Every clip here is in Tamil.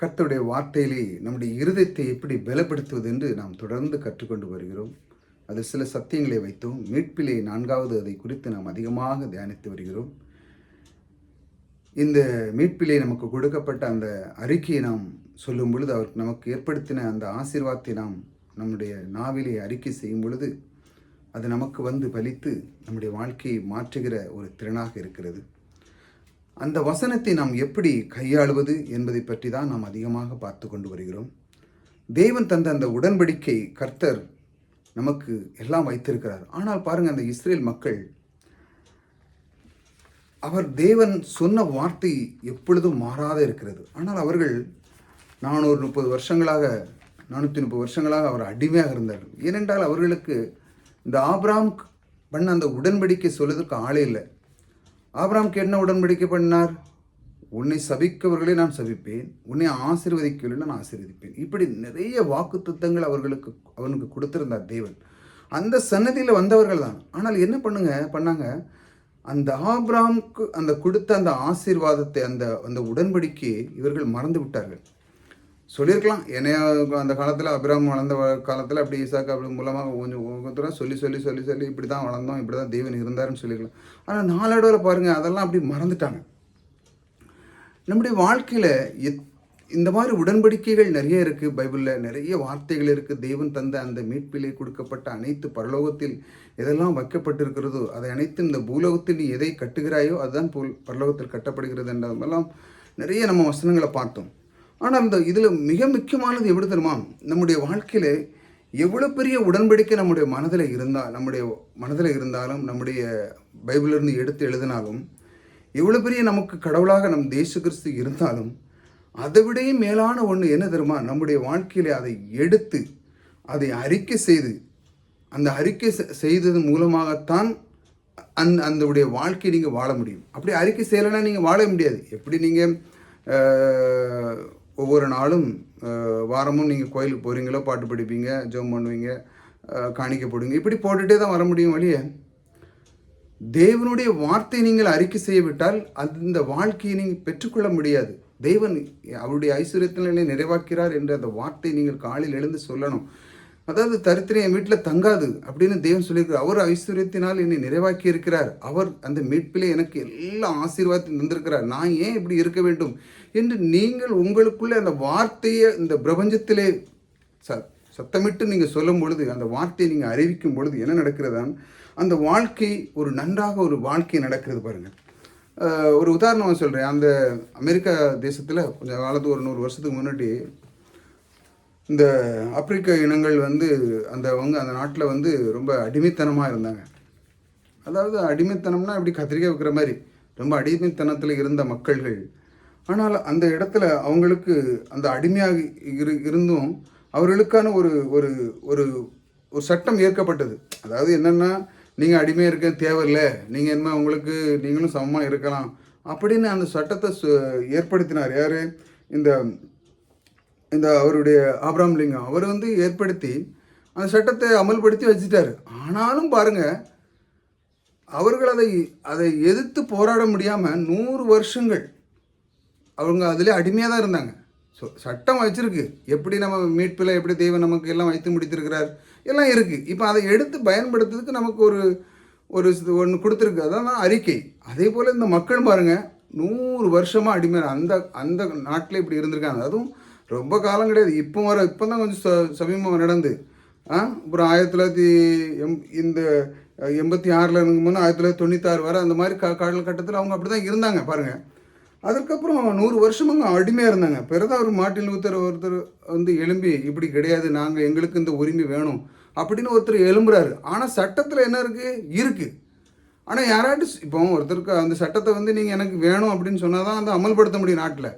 கர்த்தருடைய வார்த்தையிலே நம்முடைய இருதயத்தை எப்படி பலப்படுத்துவது என்று நாம் தொடர்ந்து கற்றுக்கொண்டு வருகிறோம். அது சில சத்தியங்களை வைத்தோம். மீட்பிலே நான்காவது அதை குறித்து நாம் அதிகமாக தியானித்து வருகிறோம். இந்த மீட்பிலே நமக்கு கொடுக்கப்பட்ட அந்த அறிக்கையை நாம் சொல்லும் பொழுது அவர் நமக்கு ஏற்படுத்தின அந்த ஆசீர்வாதத்தை நாம் நம்முடைய நாவிலே அறிக்கை செய்யும் பொழுது அது நமக்கு வந்து பலித்து நம்முடைய வாழ்க்கையை மாற்றுகிற ஒரு திறனாக இருக்கிறது. அந்த வசனத்தை நாம் எப்படி கையாளுவது என்பதை பற்றி தான் நாம் அதிகமாக பார்த்து கொண்டு வருகிறோம். தேவன் தந்த அந்த உடன்படிக்கை கர்த்தர் நமக்கு எல்லாம் வைத்திருக்கிறார். ஆனால் பாருங்கள் அந்த இஸ்ரேல் மக்கள் அவர் தேவன் சொன்ன வார்த்தை எப்பொழுதும் மாறாத இருக்கிறது. ஆனால் அவர்கள் நானூறு முப்பது வருஷங்களாக நானூற்றி முப்பது வருஷங்களாக அவர் அடிமையாக இருந்தார். ஏனென்றால் அவர்களுக்கு இந்த ஆப்ராம் பண்ண அந்த உடன்படிக்கை சொல்வதற்கு ஆளே இல்லை. ஆபிராம்க்கு என்ன உடன்படிக்கை பண்ணார் உன்னை சபிக்கவர்களை நான் சபிப்பேன். உன்னை ஆசீர்வதிக்கவில்லை நான் ஆசீர்வதிப்பேன். இப்படி நிறைய வாக்கு அவர்களுக்கு அவனுக்கு கொடுத்திருந்தார் தேவன். அந்த சன்னதியில் வந்தவர்கள் தான். ஆனால் என்ன பண்ணுங்க? பண்ணாங்க? அந்த ஆப்ராம்க்கு அந்த கொடுத்த அந்த ஆசீர்வாதத்தை அந்த அந்த உடன்படிக்கையை இவர்கள் மறந்து விட்டார்கள். சொல்லியிருக்கலாம். என்னைய அந்த காலத்தில் அபிராம் வளர்ந்த காலத்தில் அப்படி ஈசாக்கு அப்படி மூலமாக கொஞ்சம் கொஞ்சம் சொல்லி சொல்லி சொல்லி சொல்லி இப்படி தான் வளர்ந்தோம் இப்படி தான் தேவன் இருந்தாருன்னு சொல்லிக்கலாம் ஆனால் நாளடைவில் பாருங்கள் அதெல்லாம் அப்படி மறந்துட்டாங்க. நம்முடைய வாழ்க்கையில் எத் இந்த மாதிரி உடன்படிக்கைகள் நிறைய இருக்குது பைபிளில் நிறைய வார்த்தைகள் இருக்குது தேவன் தந்த அந்த மீட்பிலே கொடுக்கப்பட்ட அனைத்து பரலோகத்தில் எதெல்லாம் வைக்கப்பட்டிருக்கிறதோ அதை அனைத்து இந்த பூலோகத்தில் நீ எதை கட்டுகிறாயோ அதுதான் போல் பரலோகத்தில் கட்டப்படுகிறது என்றதெல்லாம் நிறைய நம்ம வசனங்களை பார்த்தோம். ஆனால் இந்த இதில் மிக முக்கியமானது எப்படி தெரியுமா? நம்முடைய வாழ்க்கையில் எவ்வளோ பெரிய உடன்படிக்கை நம்முடைய மனதில் இருந்தால் நம்முடைய மனதில் இருந்தாலும் நம்முடைய பைபிளிலிருந்து எடுத்து எழுதினாலும் எவ்வளோ பெரிய நமக்கு கடவுளாக நம் தேச கிறிஸ்து இருந்தாலும் அதை விடையும் மேலான ஒன்று என்ன தெரியுமா? நம்முடைய வாழ்க்கையில் அதை எடுத்து அதை அறிக்கை செய்து அந்த அறிக்கை செய்தது மூலமாகத்தான் அந் அந்த வாழ்க்கையை நீங்கள் வாழ முடியும். அப்படி அறிக்கை செய்யலைன்னா நீங்கள் வாழ முடியாது. எப்படி நீங்கள் ஒவ்வொரு நாளும் வாரமும் நீங்கள் கோயிலுக்கு போகிறீங்களோ பாட்டு படிப்பீங்க ஜெபம் பண்ணுவீங்க காணிக்க போடுங்க இப்படி போட்டுகிட்டே தான் வர முடியும் வழியே. தேவனுடைய வார்த்தை நீங்கள் அறிக்கை செய்யவிட்டால் அந்த வாழ்க்கையை நீங்கள் பெற்றுக்கொள்ள முடியாது. தெய்வன் அவருடைய ஐஸ்வர்யத்தினை நிறைவாக்கிறார் என்ற அந்த வார்த்தை நீங்கள் காலையில் எழுந்து சொல்லணும். அதாவது தரித்திரம் என் வீட்டில் தங்காது அப்படின்னு தேவன் சொல்லியிருக்கிறார் அவர் ஐஸ்வர்யத்தினால் என்னை நிறைவாக்கி இருக்கிறார் அவர் அந்த மீட்பிலே எனக்கு எல்லா ஆசீர்வாதத்தையும் தந்திருக்கிறார். நான் ஏன் இப்படி இருக்க வேண்டும் என்று நீங்கள் உங்களுக்குள்ளே அந்த வார்த்தையை இந்த பிரபஞ்சத்திலே ச சத்தமிட்டு நீங்கள் சொல்லும் பொழுது அந்த வார்த்தையை நீங்கள் அறிவிக்கும் பொழுது என்ன நடக்கிறதான் அந்த வாழ்க்கை ஒரு நன்றாக ஒரு வாழ்க்கை நடக்கிறது பாருங்கள் ஒரு உதாரணம் சொல்கிறேன் அந்த அமெரிக்கா தேசத்தில் கொஞ்சம் காலத்து ஒரு நூறு வருஷத்துக்கு முன்னாடி இந்த ஆப்பிரிக்க இனங்கள் வந்து அந்த அவங்க அந்த நாட்டில் வந்து ரொம்ப அடிமைத்தனமாக இருந்தாங்க. அதாவது அடிமைத்தனம்னா இப்படி கத்திரிக்காய் வைக்கிற மாதிரி ரொம்ப அடிமைத்தனத்தில் இருந்த மக்கள்கள். ஆனால் அந்த இடத்துல அவங்களுக்கு அந்த அடிமையாக இரு இருந்தும் அவர்களுக்கான ஒரு ஒரு ஒரு ஒரு சட்டம் ஏற்கப்பட்டது. அதாவது என்னென்னா நீங்கள் அடிமையாக இருக்க தேவையில்லை. நீங்கள் என்ன உங்களுக்கு நீங்களும் சமமாக இருக்கலாம். அப்படின்னு அந்த சட்டத்தை ஏற்படுத்தினார். யார்? இந்த இந்த அவருடைய ஆப்ராம் லிங்கம் அவர் வந்து ஏற்படுத்தி அந்த சட்டத்தை அமல்படுத்தி வச்சுட்டார். ஆனாலும் பாருங்கள் அவர்கள் அதை அதை எதிர்த்து போராட முடியாமல் நூறு வருஷங்கள் அவங்க அதிலே அடிமையாக தான் இருந்தாங்க. ஸோ சட்டம் வச்சுருக்கு. எப்படி நம்ம மீட்பில் எப்படி தெய்வம் நமக்கு எல்லாம் வைத்து முடித்திருக்கிறார்? எல்லாம் இருக்குது இப்போ அதை எடுத்து பயன்படுத்துறதுக்கு நமக்கு ஒரு ஒரு ஒன்று கொடுத்துருக்கு. அதான் அறிக்கை. அதே போல் இந்த மக்கள் பாருங்கள் நூறு வருஷமாக அடிமையாக அந்த அந்த நாட்டில் இப்படி இருந்திருக்காங்க. அதுவும் ரொம்ப காலம் கிடையாது. இப்போ வர இப்போ தான் கொஞ்சம் ச சமீபமாக நடந்து. ஆ? அப்புறம் ஆயிரத்தி தொள்ளாயிரத்தி எம் இந்த எண்பத்தி ஆறில் இருக்கும்போது ஆயிரத்தி தொள்ளாயிரத்தி தொண்ணூத்தாறு வர அந்த மாதிரி கா காலகட்டத்தில் அவங்க அப்படி தான் இருந்தாங்க பாருங்கள் அதுக்கப்புறம் நூறு வருஷமாக அடிமையாக இருந்தாங்க. பிறகு ஒரு மாட்டில் ஒருத்தர் ஒருத்தர் வந்து எழும்பி இப்படி கிடையாது நாங்கள் எங்களுக்கு இந்த உரிமை வேணும். அப்படின்னு ஒருத்தர் எழும்புறாரு. ஆனால் சட்டத்தில் என்ன இருக்குது இருக்குது ஆனால் யாராட்டும் இப்போ ஒருத்தருக்கு அந்த சட்டத்தை வந்து நீங்கள் எனக்கு வேணும் அப்படின்னு சொன்னால் தான் அதை அமல்படுத்த முடியும் நாட்டில்.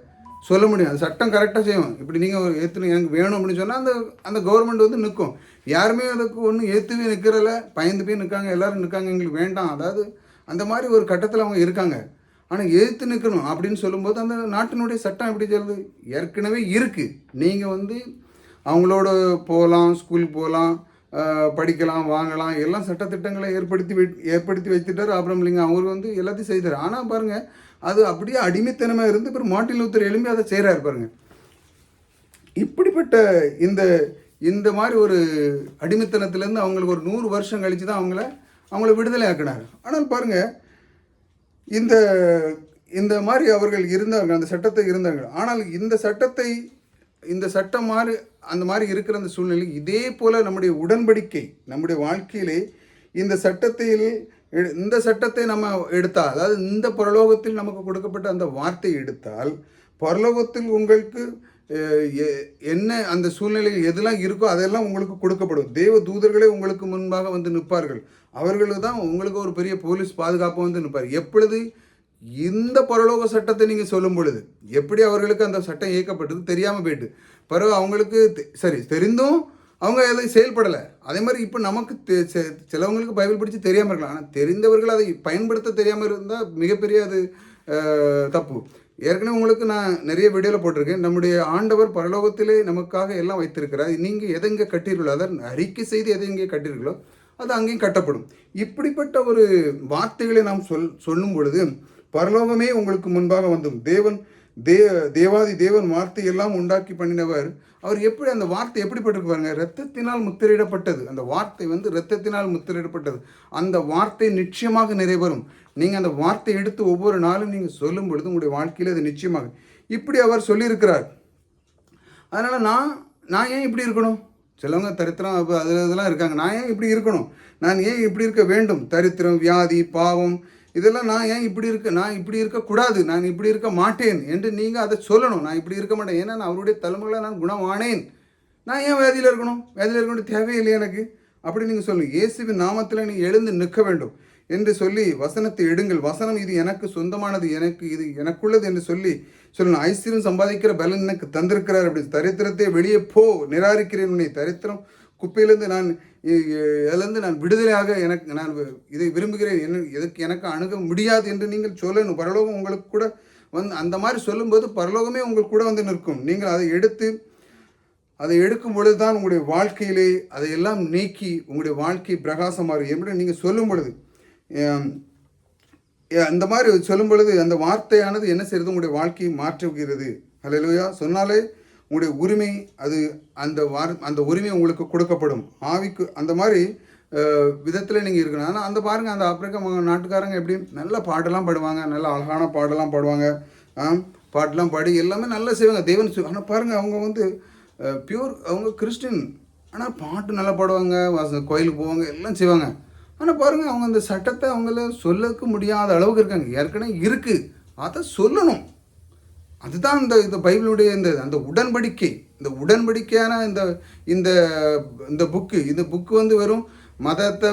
சொல்ல முடியும் அது சட்டம் கரெக்டாக செய்யும். இப்படி நீங்கள் ஏற்று எனக்கு வேணும் அப்படின்னு சொன்னால் அந்த அந்த கவர்மெண்ட் வந்து நிற்கும் யாருமே அதுக்கு ஒன்றும் ஏற்றுவே நிற்கிறல பயந்து போய் நிற்காங்க எல்லோரும் நிற்காங்க எங்களுக்கு வேண்டாம். அதாவது அந்த மாதிரி ஒரு கட்டத்தில் அவங்க இருக்காங்க. ஆனால் எதிர்த்து நிற்கணும் அப்படின்னு சொல்லும்போது அந்த நாட்டினுடைய சட்டம் எப்படி சொல்லுது ஏற்கனவே இருக்குது நீங்கள் வந்து அவங்களோட போகலாம் ஸ்கூலுக்கு போகலாம் படிக்கலாம் வாங்கலாம். எல்லாம் சட்டத்திட்டங்களை ஏற்படுத்தி வை ஏற்படுத்தி வச்சுட்டார். அப்புறம் இல்லைங்க அவர் வந்து எல்லாத்தையும் செய்தார். ஆனால் பாருங்கள் அது அப்படியே அடிமைத்தனமாக இருந்து பிறகு மாட்டில் ஊத்தர் எழும்பி அதை செய்கிறாரு பாருங்கள் இப்படிப்பட்ட இந்த இந்த மாதிரி ஒரு அடிமைத்தனத்திலேருந்து அவங்களுக்கு ஒரு நூறு வருஷம் கழித்து தான் அவங்கள அவங்கள விடுதலை ஆக்கினார். ஆனால் பாருங்கள் இந்த இந்த மாதிரி அவர்கள் இருந்தார்கள் அந்த சட்டத்தை இருந்தார்கள் ஆனால் இந்த சட்டத்தை இந்த சட்டம் மாதிரி அந்த மாதிரி இருக்கிற அந்த சூழ்நிலை இதே போல் நம்முடைய உடன்படிக்கை நம்முடைய வாழ்க்கையிலே இந்த சட்டத்தில் இந்த சட்டத்தை நம்ம எடுத்தால் அதாவது இந்த பரலோகத்தில் நமக்கு கொடுக்கப்பட்ட அந்த வார்த்தை எடுத்தால் பரலோகத்தில் உங்களுக்கு எ- என்ன அந்த சூழ்நிலையில் எதெல்லாம் இருக்கோ அதெல்லாம் உங்களுக்கு கொடுக்கப்படும். தேவ தூதர்களே உங்களுக்கு முன்பாக வந்து நிற்பார்கள். அவர்களுக்கு தான் உங்களுக்கு ஒரு பெரிய போலீஸ் பாதுகாப்பு வந்து நிற்பார். எப்பொழுது? இந்த பரலோக சட்டத்தை நீங்கள் சொல்லும் பொழுது. எப்படி அவர்களுக்கு அந்த சட்டம் இயக்கப்பட்டது தெரியாமல் போயிட்டு. பிறகு அவங்களுக்கு தெ- சரி தெரிந்தும் அவங்க அதை செயல்படலை. அதே மாதிரி இப்போ நமக்கு தெ- சிலவங்களுக்கு பைபிள் படித்து தெரியாமல் இருக்கலாம். ஆனால் தெரிந்தவர்கள் அதை பயன்படுத்த தெரியாமல் இருந்தால் மிகப்பெரிய அது தப்பு. ஏற்கனவே உங்களுக்கு நான் நிறைய வீடியோவில் போட்டிருக்கேன். நம்முடைய ஆண்டவர் பரலோகத்திலே நமக்காக எல்லாம் வைத்திருக்கிறார். நீங்கள் எதெங்கே கட்டீர்களோ அதை அறிக்கை செய்து எதை எங்கே கட்டீர்களோ அது அங்கேயும் கட்டப்படும். இப்படிப்பட்ட ஒரு வார்த்தைகளை நாம் சொல் சொல்லும் பொழுது பரலோகமே உங்களுக்கு முன்பாக வந்தும். தேவன் தே தேவாதி தேவன் வார்த்தை எல்லாம் உண்டாக்கி பண்ணினவர். அவர் எப்படி அந்த வார்த்தை எப்படிப்பட்டிருக்கு பாருங்க? ரத்தத்தினால் முத்திரையிடப்பட்டது. அந்த வார்த்தை வந்து ரத்தத்தினால் முத்திரையிடப்பட்டது. அந்த வார்த்தை நிச்சயமாக நிறைவேறும். நீங்கள் அந்த வார்த்தை எடுத்து ஒவ்வொரு நாளும் நீங்கள் சொல்லும் பொழுது உங்களுடைய வாழ்க்கையில் அது நிச்சயமாக. இப்படி அவர் சொல்லியிருக்கிறார். அதனால் நான் நான் ஏன் இப்படி இருக்கணும்? சிலவங்க தரித்திரம் அது அதில் இதெல்லாம் இருக்காங்க. நான் ஏன் இப்படி இருக்கணும்? நான் ஏன் இப்படி இருக்க வேண்டும்? தரித்திரம் வியாதி பாவம் இதெல்லாம் நான் ஏன் இப்படி இருக்க நான் இப்படி இருக்கக்கூடாது நான் இப்படி இருக்க மாட்டேன் என்று நீங்கள் அதை சொல்லணும். நான் இப்படி இருக்க மாட்டேன். ஏன்னா நான் அவருடைய தலைமுறையில் நான் குணமானேன் நான் ஏன் வேதியில் இருக்கணும்? வேதியில் இருக்க வேண்டிய தேவையில்லை எனக்கு. அப்படி நீங்கள் சொல்லுங்கள் இயேசுவின் நாமத்தில் நீ எழுந்து நிற்க வேண்டும் என்று சொல்லி வசனத்தை எடுங்கள். வசனம் இது எனக்கு சொந்தமானது எனக்கு இது எனக்குள்ளது என்று சொல்லி சொல்லணும் ஐஸ்வர்யம் சம்பாதிக்கிற பலன் எனக்கு தந்திருக்கிறார். அப்படி தரித்திரத்தை வெளியே போ நிராகரிக்கிறேன் உன்னை தரித்திரம். குப்பையிலேருந்து நான் இதிலிருந்து நான் விடுதலையாக எனக்கு நான் வி- இதை விரும்புகிறேன். என்ன எதுக்கு எனக்கு அணுக முடியாது என்று நீங்கள் சொல்லணும். பரலோகம் உங்களுக்கு கூட வந்து அந்த மாதிரி சொல்லும்போது பரலோகமே உங்களுக்கு கூட வந்து நிற்கும். நீங்கள் அதை எடுத்து அதை எடுக்கும் பொழுது தான் உங்களுடைய வாழ்க்கையிலே அதையெல்லாம் நீக்கி உங்களுடைய வாழ்க்கை பிரகாசமாக எப்படி நீங்கள் சொல்லும் பொழுது அந்த மாதிரி சொல்லும் பொழுது அந்த வார்த்தையானது என்ன செய்யறது உங்களுடைய வாழ்க்கையை மாற்றுகிறது. ஹலோ சொன்னாலே உங்களுடைய உரிமை அது அந்த வார் அந்த உரிமை உங்களுக்கு கொடுக்கப்படும். ஆவிக்கு அந்த மாதிரி விதத்தில் நீங்கள் இருக்கணும். ஆனால் அந்த பாருங்கள் அந்த ஆப்பிரிக்க நாட்டுக்காரங்க எப்படி நல்ல பாட்டெல்லாம் பாடுவாங்க. நல்ல அழகான பாடெல்லாம் பாடுவாங்க. பாட்டெலாம் பாட்டெல்லாம் பாடி எல்லாமே நல்லா செய்வாங்க. தேவன் ஆனால் பாருங்கள் அவங்க வந்து பியூர் அவங்க கிறிஸ்டின். ஆனால் பாட்டு நல்லா பாடுவாங்க வாச கோயிலுக்கு போவாங்க எல்லாம் செய்வாங்க. ஆனால் பாருங்கள் அவங்க அந்த சட்டத்தை அவங்கள சொல்லக்க முடியாத அளவுக்கு இருக்காங்க. ஏற்கனவே இருக்குது அதை சொல்லணும். அதுதான் இந்த இந்த பைபிளுடைய இந்த அந்த உடன்படிக்கை இந்த உடன்படிக்கையான இந்த இந்த இந்த புக்கு. இந்த புக்கு வந்து வெறும் மதத்தை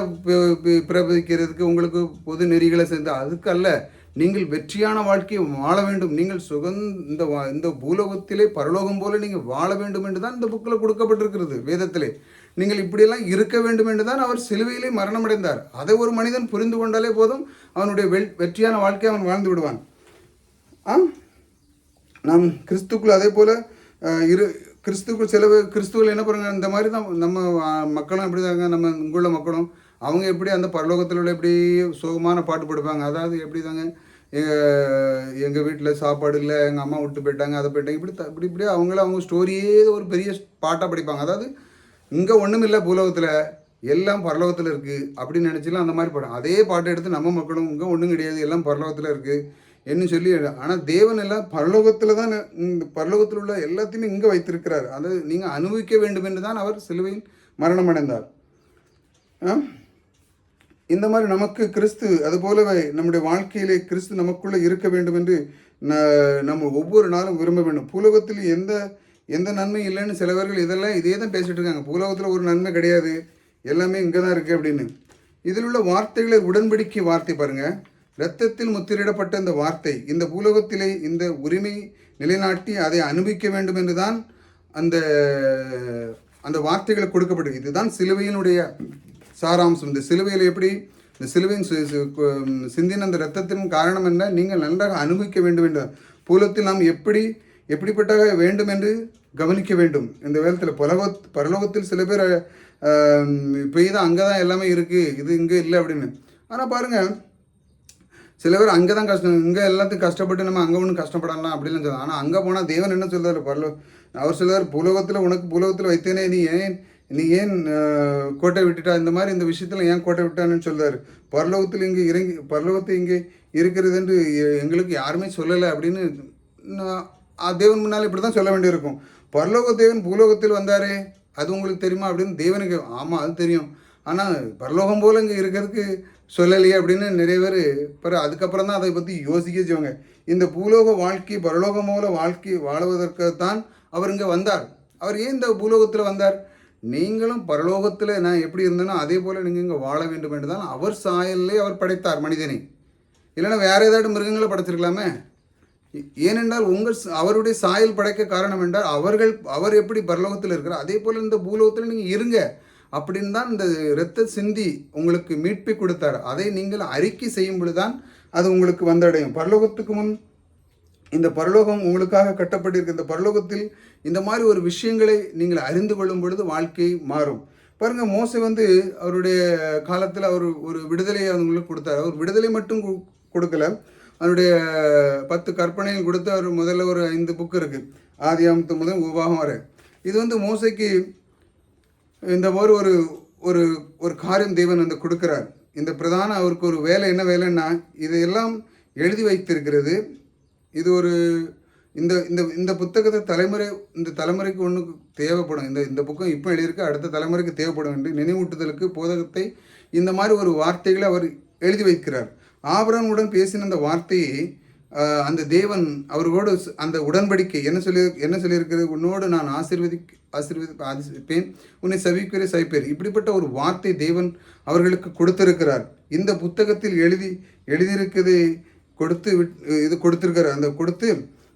பிரபதிக்கிறதுக்கு உங்களுக்கு பொது நெறிகளை சேர்ந்து அதுக்கு அல்ல நீங்கள் வெற்றியான வாழ்க்கையை வாழ வேண்டும். நீங்கள் சுகந்த இந்த வா- இந்த பூலோகத்திலே பரலோகம் போல நீங்கள் வாழ வேண்டும் என்று தான் இந்த புக்கில் கொடுக்கப்பட்டிருக்கிறது வேதத்திலே. நீங்கள் இப்படியெல்லாம் இருக்க வேண்டும் என்று தான் அவர் சிலுவையிலே மரணமடைந்தார். அதை ஒரு மனிதன் புரிந்து கொண்டாலே போதும் அவனுடைய வெற்றியான வாழ்க்கையை அவன் வாழ்ந்து விடுவான். ஆ நாம் கிறிஸ்துக்குள் அதே போல் இரு கிறிஸ்துக்குள் சில கிறிஸ்துவில் என்ன பண்ணுறாங்க? இந்த மாதிரி தான் நம்ம மக்களும் எப்படி தாங்க நம்ம இங்குள்ள மக்களும் அவங்க எப்படி அந்த பரலோகத்தில் உள்ள எப்படி சோகமான பாட்டு பாடுப்பாங்க அதாவது எப்படி தாங்க? எங்கள் வீட்டில் சாப்பாடு இல்லை எங்கள் அம்மா விட்டு போயிட்டாங்க அதை போயிட்டாங்க இப்படி இப்படி இப்படி அவங்கள அவங்க ஸ்டோரியே ஒரு பெரிய பாட்டாக படிப்பாங்க. அதாவது இங்கே ஒன்றும் இல்லை பூலோகத்தில் எல்லாம் பரலோகத்தில் இருக்குது அப்படின்னு நினச்சிலாம் அந்த மாதிரி பாடம் அதே பாட்டை எடுத்து நம்ம மக்களும் இங்கே ஒன்றும் கிடையாது எல்லாம் பரலோகத்தில் இருக்குது என்ன சொல்லி ஆனால் தேவன் எல்லாம் பரலோகத்தில் தான் இந்த பரலோகத்தில் உள்ள எல்லாத்தையுமே இங்கே வைத்திருக்கிறார். அதை நீங்கள் அனுபவிக்க வேண்டும் என்று தான் அவர் சிலுவையில் மரணம் அடைந்தார் ஆ? இந்த மாதிரி நமக்கு கிறிஸ்து அது போலவே நம்முடைய வாழ்க்கையிலே கிறிஸ்து நமக்குள்ளே இருக்க வேண்டும் என்று ந- நம்ம ஒவ்வொரு நாளும் விரும்ப வேண்டும். பூலோகத்தில் எந்த எந்த நன்மை இல்லைன்னு சிலவர்கள் இதெல்லாம் இதே தான் பேசிகிட்டு இருக்காங்க. பூலோகத்தில் ஒரு நன்மை கிடையாது. எல்லாமே இங்கே தான் இருக்குது அப்படின்னு. இதில் உள்ள வார்த்தைகளை உடன்படிக்கை வார்த்தை பாருங்கள் இரத்தத்தில் முத்திரிடப்பட்ட இந்த வார்த்தை இந்த பூலோகத்திலே இந்த உரிமை நிலைநாட்டி அதை அனுபவிக்க வேண்டும் என்று தான் அந்த அந்த வார்த்தைகளை கொடுக்கப்பட்டது இதுதான் சிலுவையினுடைய சாராம்சம். இந்த சிலுவையில் எப்படி இந்த சிலுவையின் சிந்தின அந்த இரத்தத்தின் காரணம் என்ன? நீங்கள் நன்றாக அனுபவிக்க வேண்டும் என்ற பூலத்தில் நாம் எப்படி எப்படிப்பட்ட வேண்டும் என்று கவனிக்க வேண்டும். இந்த வேலத்தில் பரலோக பரலோகத்தில் சில பேர் இப்போ தான் அங்கே தான் எல்லாமே இருக்குது இது இங்கே இல்லை அப்படின்னு. ஆனால் பாருங்கள் சில பேர் அங்கே தான் கஷ்டம் இங்கே எல்லாத்துக்கும் கஷ்டப்பட்டு நம்ம அங்கே ஒன்றும் கஷ்டப்படலாம் அப்படின்னு சொல்லலாம் ஆனால் அங்கே போனால் தேவன் என்ன சொல்கிறார் பரலோ அவர் சொல்றாரு புலகத்தில் உனக்கு புலகத்தில் வைத்தேனே நீ ஏன் நீ ஏன் கோட்டை விட்டுட்டா? இந்த மாதிரி இந்த விஷயத்தில் ஏன் கோட்டை விட்டான்னு சொல்கிறார் பரலோகத்தில் இங்கே இறங்கி பரலோகத்தில் இங்கே இருக்கிறது என்று எ- எங்களுக்கு யாருமே சொல்லலை அப்படின்னு நான் தேவன் முன்னால் இப்படி தான் சொல்ல வேண்டியிருக்கும். பரலோக தேவன் பூலோகத்தில் வந்தாரே அது உங்களுக்கு தெரியுமா அப்படின்னு தேவனுக்கு ஆமாம் அது தெரியும். ஆனால் பரலோகம் போல் இங்கே இருக்கிறதுக்கு சொல்லலையே அப்படின்னு நிறைய பேர் பிறகு அதுக்கப்புறம் தான் அதை பற்றி யோசிக்க செய்வாங்க. இந்த பூலோக வாழ்க்கை பரலோகம் போல வாழ்க்கை தான் அவர் இங்கே வந்தார். அவர் ஏன் இந்த பூலோகத்தில் வந்தார்? நீங்களும் பரலோகத்தில் நான் எப்படி இருந்தேனோ அதே போல் நீங்கள் இங்கே வாழ வேண்டும் என்று தான் அவர் சாயல்லே அவர் படைத்தார் மனிதனை. இல்லைன்னா வேறு ஏதாவது மிருகங்களை படைச்சிருக்கலாமே? ஏனென்றால் உங்கள் அவருடைய சாயல் படைக்க காரணம் என்றால் அவர்கள் அவர் எப்படி பரலோகத்தில் இருக்கிறார் அதே போல் இந்த பூலோகத்தில் நீங்கள் இருங்க. அப்படின்னு தான் இந்த இரத்த சிந்தி உங்களுக்கு மீட்பை கொடுத்தார். அதை நீங்கள் அறிக்கை செய்யும் பொழுதுதான் அது உங்களுக்கு வந்தடையும். பரலோகத்துக்கு முன் இந்த பரலோகம் உங்களுக்காக கட்டப்பட்டிருக்க. இந்த பரலோகத்தில் இந்த மாதிரி ஒரு விஷயங்களை நீங்கள் அறிந்து கொள்ளும் பொழுது வாழ்க்கை மாறும். பாருங்க மோசை வந்து அவருடைய காலத்தில் அவர் ஒரு விடுதலையை அவங்களுக்கு கொடுத்தார். அவர் விடுதலை மட்டும் கொடுக்கல. அவருடைய பத்து கற்பனைகள் கொடுத்து அவர் முதல்ல ஒரு ஐந்து புக்கு இருக்குது ஆதி ஆதியாமத்து முதல் உபாகம் வரை. இது வந்து மோசைக்கு இந்த மாதிரி ஒரு ஒரு ஒரு காரியம் தேவன் வந்து கொடுக்குறார். இந்த பிரதான அவருக்கு ஒரு வேலை என்ன வேலைன்னா இதையெல்லாம் எழுதி வைத்திருக்கிறது. இது ஒரு இந்த இந்த இந்த புத்தகத்தை தலைமுறை இந்த தலைமுறைக்கு ஒன்று தேவைப்படும். இந்த இந்த புக்கம் இப்போ எழுதியிருக்கு அடுத்த தலைமுறைக்கு தேவைப்படும் என்று நினைவூட்டுதலுக்கு போதகத்தை இந்த மாதிரி ஒரு வார்த்தைகளை அவர் எழுதி வைக்கிறார். ஆபரனுடன் பேசின அந்த வார்த்தையை அந்த தேவன் அவர்களோடு அந்த உடன்படிக்கை என்ன சொல்லி என்ன சொல்லியிருக்கிறது? உன்னோடு நான் ஆசீர்வதி ஆசீர்வதி ஆசிர்வதிப்பேன் உன்னை சவிக்கிறே சவிப்பேர் இப்படிப்பட்ட ஒரு வார்த்தை தேவன் அவர்களுக்கு கொடுத்திருக்கிறார். இந்த புத்தகத்தில் எழுதி எழுதியிருக்கிறது கொடுத்து விட் இது கொடுத்திருக்கிறார். அந்த கொடுத்து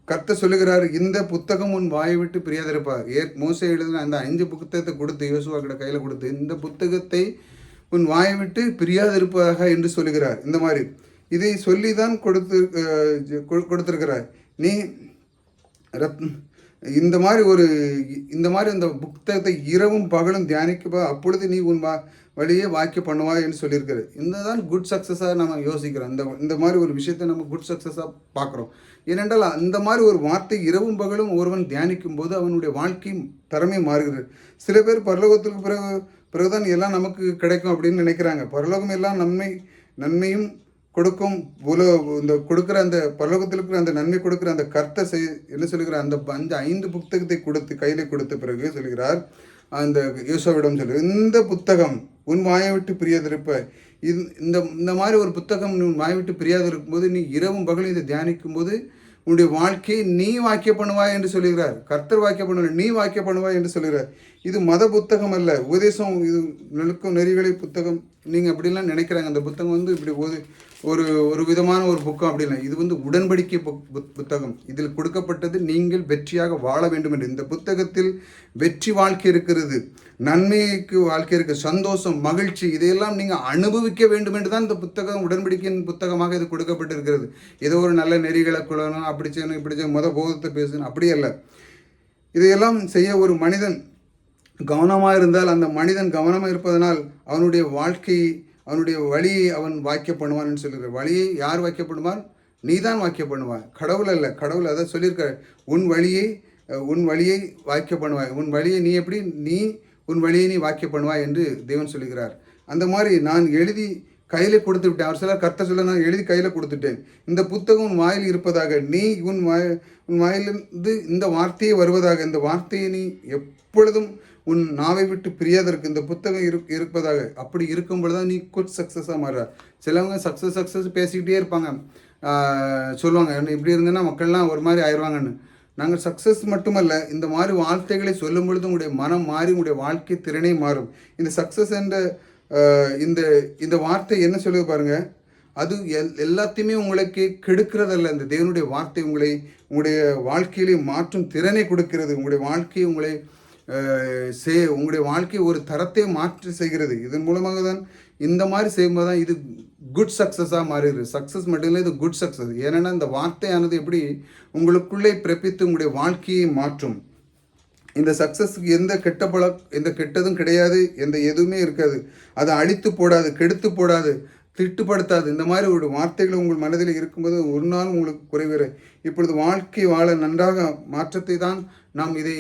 கர்த்த சொல்லுகிறார் இந்த புத்தகம் உன் வாயை விட்டு பிரியாதிருப்பார். ஏ மோசை எழுதின அந்த அஞ்சு புத்தகத்தை கொடுத்து யோசுவா கிட்ட கையில் கொடுத்து இந்த புத்தகத்தை உன் வாயை விட்டு பிரியாதிருப்பதாக என்று சொல்லுகிறார். இந்த மாதிரி இதை சொல்லி தான் கொடுத்து அஹ், கொ- நீ ரத் இந்த மாதிரி ஒரு இந்த மாதிரி அந்த புத்தகத்தை இரவும் பகலும் தியானிக்க அப்பொழுது நீ உன் வா வழியே வாக்கிய பண்ணுவா என்று சொல்லியிருக்கிறது இந்த தான் குட் சக்ஸஸாக நம்ம யோசிக்கிறோம். இந்த இந்த மாதிரி ஒரு விஷயத்தை நம்ம குட் சக்ஸஸாக பார்க்குறோம். ஏனென்றால் அந்த மாதிரி ஒரு வார்த்தை இரவும் பகலும் ஒருவன் தியானிக்கும் போது அவனுடைய வாழ்க்கையும் திறமை மாறுகிறது. சில பேர் பரலோகத்துக்கு பிறகு பிறகுதான் எல்லாம் நமக்கு கிடைக்கும் அப்படின்னு நினைக்கிறாங்க. பரலோகம் எல்லாம் நன்மை நன்மையும் கொடுக்கும் உல இந்த கொடுக்குற அந்த பரலோகத்தில் இருக்கிற அந்த நன்மை கொடுக்குற அந்த கர்த்தர் செய் என்ன சொல்லுகிறார்? அந்த அந்த ஐந்து புத்தகத்தை கொடுத்து கையில் கொடுத்த பிறகு சொல்கிறார் அந்த யூசோவிடம் சொல்லு இந்த புத்தகம் உன் வாயை விட்டு பிரியாதிருப்ப. இது இந்த இந்த மாதிரி ஒரு புத்தகம் உன் வாயை விட்டு பிரியாது இருக்கும்போது நீ இரவும் பகலும் இதை தியானிக்கும் போது உன்னுடைய வாழ்க்கையை நீ வாக்கிய பண்ணுவாய் என்று சொல்லுகிறார். கர்த்தர் வாக்கிய பண்ணுவார் நீ வாக்கிய பண்ணுவாய் என்று சொல்லுகிறார். இது மத புத்தகம் அல்ல. உபதேசம் இது நெழுக்கும் நெறிகளை புத்தகம். நீங்கள் அப்படிலாம் நினைக்கிறாங்க. அந்த புத்தகம் வந்து இப்படி ஓது ஒரு ஒரு விதமான ஒரு புக்கம் அப்படி இல்லை. இது வந்து உடன்படிக்கை புக்- புத்தகம். இதில் கொடுக்கப்பட்டது நீங்கள் வெற்றியாக வாழ வேண்டும் என்று. இந்த புத்தகத்தில் வெற்றி வாழ்க்கை இருக்கிறது நன்மைக்கு வாழ்க்கை இருக்கு சந்தோஷம் மகிழ்ச்சி இதையெல்லாம் நீங்கள் அனுபவிக்க வேண்டும் என்று தான் இந்த புத்தகம் உடன்படிக்கையின் புத்தகமாக இது கொடுக்கப்பட்டிருக்கிறது. ஏதோ ஒரு நல்ல நெறிகளை குழணும் அப்படி செய்யணும் இப்படி செய்யணும் முத போதத்தை பேசணும் அப்படி அல்ல. இதையெல்லாம் செய்ய ஒரு மனிதன் கவனமாக இருந்தால் அந்த மனிதன் கவனமாக இருப்பதனால் அவனுடைய வாழ்க்கை அவனுடைய வழியை அவன் வாக்கிய பண்ணுவான்னு சொல்லுகிறார் வழியை யார் வாக்கிய பண்ணுவான் நீ தான் வாக்கிய பண்ணுவான் கடவுள் அல்ல. கடவுள் அதான் சொல்லியிருக்க உன் வழியை உன் வழியை வாக்கிய பண்ணுவாய் உன் வழியை நீ எப்படி? நீ உன் வழியை நீ வாக்கிய பண்ணுவாய் என்று தேவன் சொல்லுகிறார். அந்த மாதிரி நான் எழுதி கையில் கொடுத்து விட்டேன். அவர் சிலர் கர்த்த சொல்ல நான் எழுதி கையில் கொடுத்துட்டேன். இந்த புத்தகம் உன் வாயில் இருப்பதாக. நீ உன் வாய் உன் வாயிலிருந்து இந்த வார்த்தையே வருவதாக. இந்த வார்த்தையை நீ எப்பொழுதும் உன் நாவை விட்டு பிரியாதற்கு இந்த புத்தகம் இரு இருப்பதாக. அப்படி இருக்கும் பொழுது தான் நீ குட் சக்ஸஸாக மாறுற. சிலவங்க சக்ஸஸ் சக்ஸஸ் பேசிக்கிட்டே இருப்பாங்க. சொல்லுவாங்க இப்படி இருந்தேன்னா மக்கள்லாம் ஒரு மாதிரி ஆயிடுவாங்கன்னு நாங்கள் சக்ஸஸ் மட்டுமல்ல இந்த மாதிரி வார்த்தைகளை சொல்லும் பொழுது உங்களுடைய மனம் மாறி உங்களுடைய வாழ்க்கை திறனே மாறும். இந்த சக்ஸஸ் என்ற இந்த இந்த வார்த்தை என்ன சொல்லுது பாருங்க? அது எல் எல்லாத்தையுமே உங்களுக்கு கெடுக்கிறதல்ல. இந்த தேவனுடைய வார்த்தை உங்களை உங்களுடைய வாழ்க்கையிலே மாற்றும் திறனை கொடுக்கிறது. உங்களுடைய வாழ்க்கையை உங்களை சே உங்களுடைய வாழ்க்கை ஒரு தரத்தை மாற்றி செய்கிறது. இதன் மூலமாக தான் இந்த மாதிரி செய்யும்போது தான் இது குட் சக்ஸஸாக மாறிடுது. சக்ஸஸ் மட்டும் இல்லை இது குட் சக்ஸஸ் ஏன்னா இந்த வார்த்தையானது எப்படி உங்களுக்குள்ளே பிறப்பித்து உங்களுடைய வாழ்க்கையை மாற்றும். இந்த சக்ஸஸ்க்கு எந்த கெட்ட பழ எந்த கெட்டதும் கிடையாது எந்த எதுவுமே இருக்காது. அதை அழித்து போடாது கெடுத்து போடாது திட்டுப்படுத்தாது. இந்த மாதிரி ஒரு வார்த்தைகள் உங்கள் மனதில் இருக்கும்போது ஒரு நாள் உங்களுக்கு குறைவேறு. இப்பொழுது வாழ்க்கை வாழ நன்றாக மாற்றத்தை தான் நாம் இதை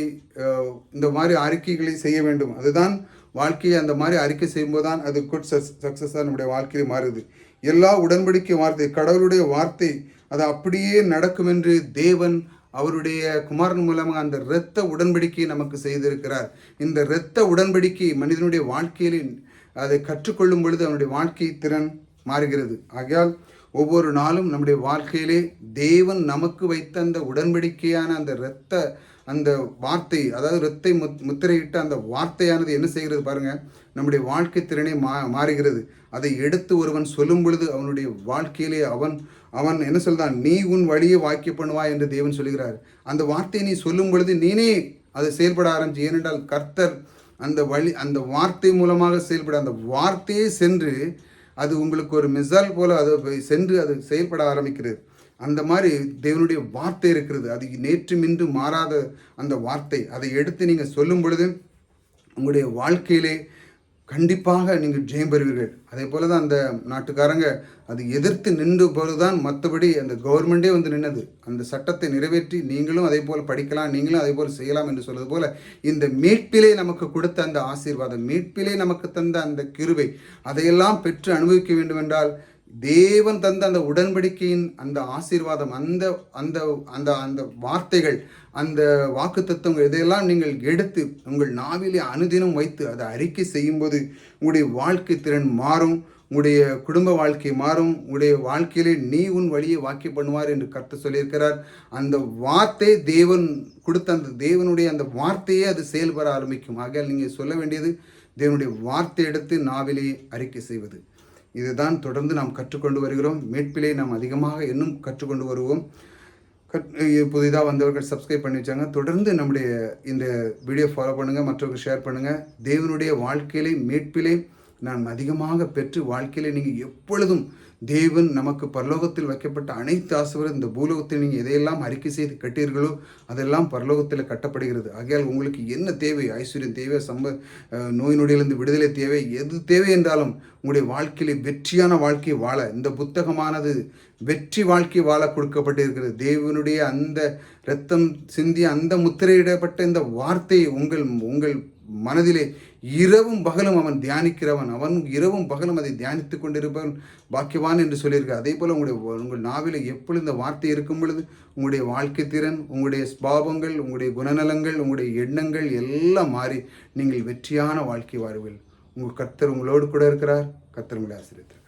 இந்த மாதிரி அறிக்கைகளை செய்ய வேண்டும். அதுதான் வாழ்க்கையை அந்த மாதிரி அறிக்கை செய்யும்போது தான் அது குட் சக்ஸஸாக நம்முடைய வாழ்க்கையில் மாறுது. எல்லா உடன்படிக்கை வார்த்தை கடவுளுடைய வார்த்தை அது அப்படியே நடக்கும் என்று தேவன் அவருடைய குமாரன் மூலமாக அந்த இரத்த உடன்படிக்கையை நமக்கு செய்திருக்கிறார். இந்த இரத்த உடன்படிக்கை மனிதனுடைய வாழ்க்கையில் அதை கற்றுக்கொள்ளும் பொழுது அவனுடைய வாழ்க்கை திறன் மாறுகிறது. ஆகையால் ஒவ்வொரு நாளும் நம்முடைய வாழ்க்கையிலே தேவன் நமக்கு வைத்த அந்த உடன்படிக்கையான அந்த இரத்த அந்த வார்த்தை அதாவது ரத்தை முத் முத்திரையிட்ட அந்த வார்த்தையானது என்ன செய்கிறது பாருங்கள் நம்முடைய வாழ்க்கை திறனை மா மாறுகிறது. அதை எடுத்து ஒருவன் சொல்லும் பொழுது அவனுடைய வாழ்க்கையிலே அவன் அவன் என்ன சொல்கிறான் நீ உன் வழியை வாக்கிய பண்ணுவா என்று தேவன் சொல்கிறார் அந்த வார்த்தையை நீ சொல்லும் பொழுது நீனே அது செயல்பட ஆரம்பிச்சு ஏனென்றால் கர்த்தர் அந்த வழி அந்த வார்த்தை மூலமாக செயல்பட அந்த வார்த்தையே சென்று அது உங்களுக்கு ஒரு மிசால் போல் அது சென்று அது செயல்பட ஆரம்பிக்கிறது. அந்த மாதிரி தேவனுடைய வார்த்தை இருக்கிறது. அது நேற்று மின்று மாறாத அந்த வார்த்தை. அதை எடுத்து நீங்கள் சொல்லும் பொழுது உங்களுடைய வாழ்க்கையிலே கண்டிப்பாக நீங்கள் ஜெயம் பெறுவீர்கள். அதே போல தான் அந்த நாட்டுக்காரங்க அது எதிர்த்து நின்று போதுதான் மற்றபடி அந்த கவர்மெண்டே வந்து நின்னது. அந்த சட்டத்தை நிறைவேற்றி நீங்களும் அதே போல் படிக்கலாம் நீங்களும் அதே போல் செய்யலாம் என்று சொல்வது போல் இந்த மீட்பிலே நமக்கு கொடுத்த அந்த ஆசீர்வாதம் மீட்பிலே நமக்கு தந்த அந்த கிருவை அதையெல்லாம் பெற்று அனுபவிக்க வேண்டுமென்றால் தேவன் தந்த அந்த உடன்படிக்கையின் அந்த ஆசீர்வாதம் அந்த அந்த அந்த அந்த வார்த்தைகள் அந்த வாக்கு தத்துவங்கள் இதையெல்லாம் நீங்கள் எடுத்து உங்கள் நாவிலே அனுதினம் வைத்து அதை அறிக்கை செய்யும்போது உங்களுடைய வாழ்க்கை திறன் மாறும் உங்களுடைய குடும்ப வாழ்க்கை மாறும் உங்களுடைய வாழ்க்கையிலே நீ உன் வழியை வாக்கிய பண்ணுவார் என்று கருத்து சொல்லியிருக்கிறார். அந்த வார்த்தை தேவன் கொடுத்த அந்த தேவனுடைய அந்த வார்த்தையே அது செயல்பட ஆரம்பிக்கும். ஆகையால் நீங்கள் சொல்ல வேண்டியது தேவனுடைய வார்த்தை எடுத்து நாவிலே அறிக்கை செய்வது. இதுதான் தொடர்ந்து நாம் கற்றுக்கொண்டு வருகிறோம். மீட்பிலே நாம் அதிகமாக இன்னும் கற்றுக்கொண்டு வருவோம். கட் புதிதாக வந்தவர்கள் சப்ஸ்கிரைப் பண்ணி வச்சாங்க. தொடர்ந்து நம்முடைய இந்த வீடியோ ஃபாலோ பண்ணுங்கள் மற்றவர்கள் ஷேர் பண்ணுங்கள் தேவனுடைய வாழ்க்கையிலே மீட்பிலே நான் அதிகமாக பெற்று வாழ்க்கையிலே நீங்கள் எப்பொழுதும் தேவன் நமக்கு பரலோகத்தில் வைக்கப்பட்ட அனைத்து ஆசீர்வாதம் இந்த பூலோகத்தில் நீங்கள் எதையெல்லாம் அறிக்கை செய்து கட்டீர்களோ அதெல்லாம் பரலோகத்தில் கட்டப்படுகிறது. ஆகையால் உங்களுக்கு என்ன தேவை? ஐஸ்வர்யம் தேவை சம்ப நோய் நொடியிலிருந்து விடுதலை தேவை எது தேவை என்றாலும் உங்களுடைய வாழ்க்கையிலே வெற்றியான வாழ்க்கை வாழ இந்த புத்தகமானது வெற்றி வாழ்க்கை வாழ கொடுக்கப்பட்டிருக்கிறது. தேவனுடைய அந்த இரத்தம் சிந்திய அந்த முத்திரையிடப்பட்ட இந்த வார்த்தை உங்கள் உங்கள் மனதிலே இரவும் பகலும் அவன் தியானிக்கிறவன். அவன் இரவும் பகலும் அதை தியானித்துக் கொண்டிருப்பவன். பாக்கியவான் என்று சொல்லியிருக்க அதே போல் உங்களுடைய உங்கள் நாவில் எப்பொழுது இந்த வார்த்தை இருக்கும் பொழுது உங்களுடைய வாழ்க்கை திறன் உங்களுடைய ஸ்பாவங்கள் உங்களுடைய குணநலங்கள் உங்களுடைய எண்ணங்கள் எல்லாம் மாறி நீங்கள் வெற்றியான வாழ்க்கை வாழ்வில் உங்கள் கர்த்தர் உங்களோடு கூட இருக்கிறார். கர்த்தர் உங்களை ஆசிரியர்